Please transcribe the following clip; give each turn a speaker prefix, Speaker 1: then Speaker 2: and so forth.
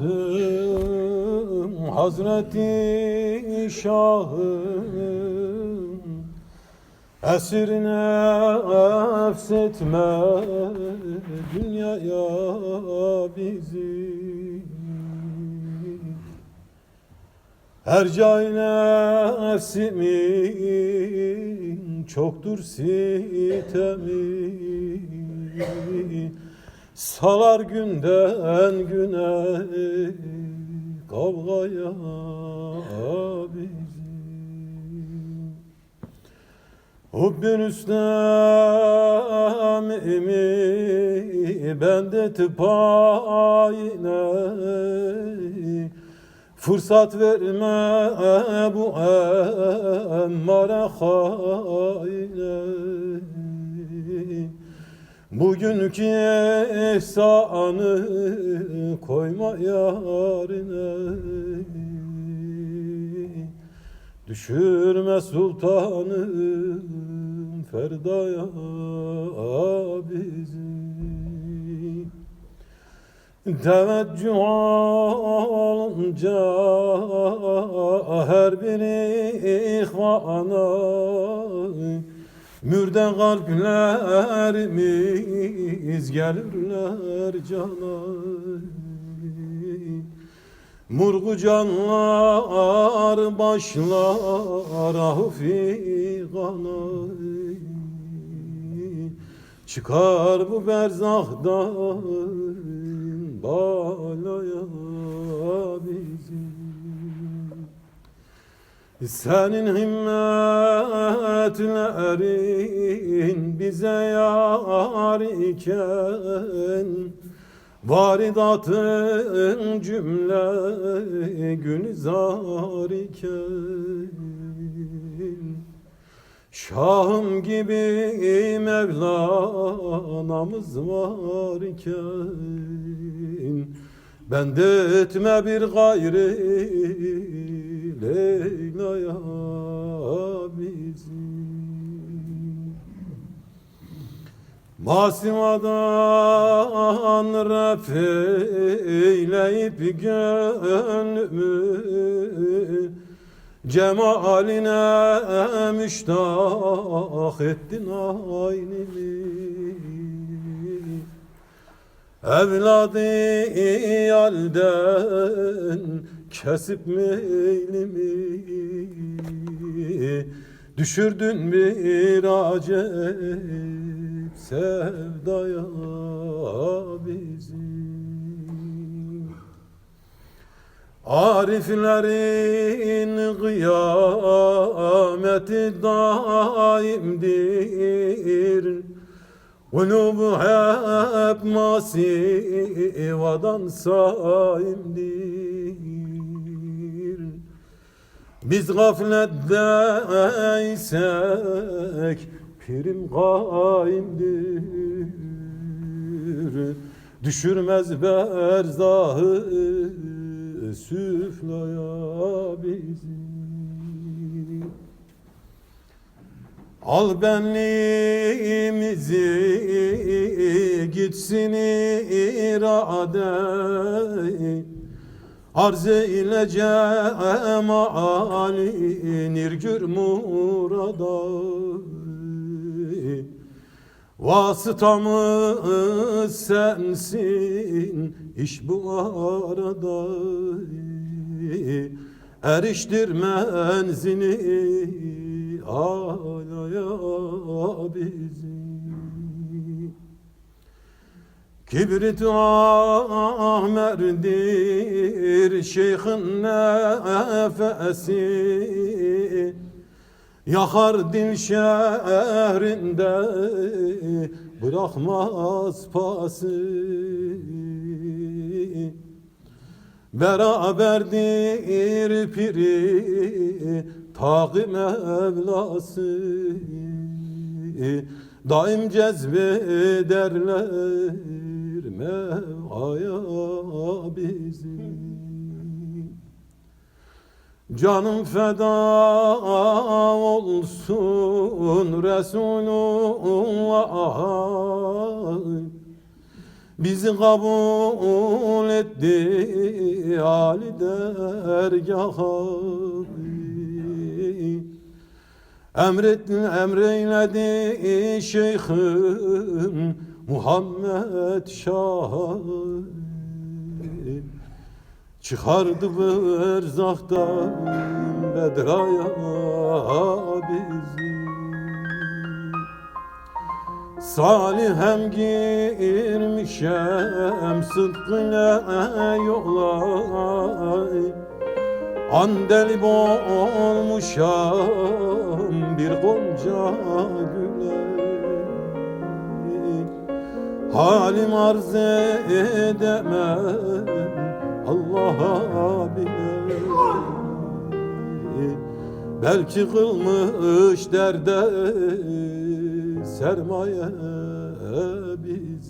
Speaker 1: baktım Hazreti Şah'ım. Esirine efsetme dünyaya bizi. Her cay nefsimin çoktur sitemi Salar günden güne kavgaya bizi Hubbün üstemimi bende tıpayine. Fırsat verme bu emmare haine Bugünkü ihsanı koyma yarine. Düşürme sultanım Ferda'ya bizi. Teveccüh olunca her biri ihvana Mürde kalplerimiz gelirler cana. Murgu canlar başlar ah figana Çıkar bu berzahdan balaya bizi senin himmetlerin bize yar iken Varidatın cümle gülzar iken. Şahım gibi Mevlana'mız var iken Ben de etme bir gayri Masivadan ref eyleyip gönlümü Cemaline müştak ettin aynimi. Evladı yalden kesip meylimi Düşürdün bir acep sevdaya bizi. Ariflerin kıyameti daimdir. Kulubu hep masivadan saimdir. Biz gafletteysek pirim kaimdir. Düşürmez berzahı süflaya bizi. Al benliğimizi gitsin irade. Arz eyle cemalin irgür murada Vasıtamız sensin iş bu arada. Eriştir menzini alaya bizi. Kibrit ahmerdir şeyhin nefesi Yakar dil şehrinde bırakmaz pası. Beraberdir piri takım evlası Daim cezbederler mevaya bizi Canım feda olsun Resulullah'a Bizi kabul etti Ali dergahı Emretti, emreyledi şeyhim Muhammed Şah Çıkardı berzaktan Bedraya bizi? Salih girmişem sıdkına yola Andeli olmuşam bir gonca güle Halim arz edemem Bile Belki kılmış derde sermaye bir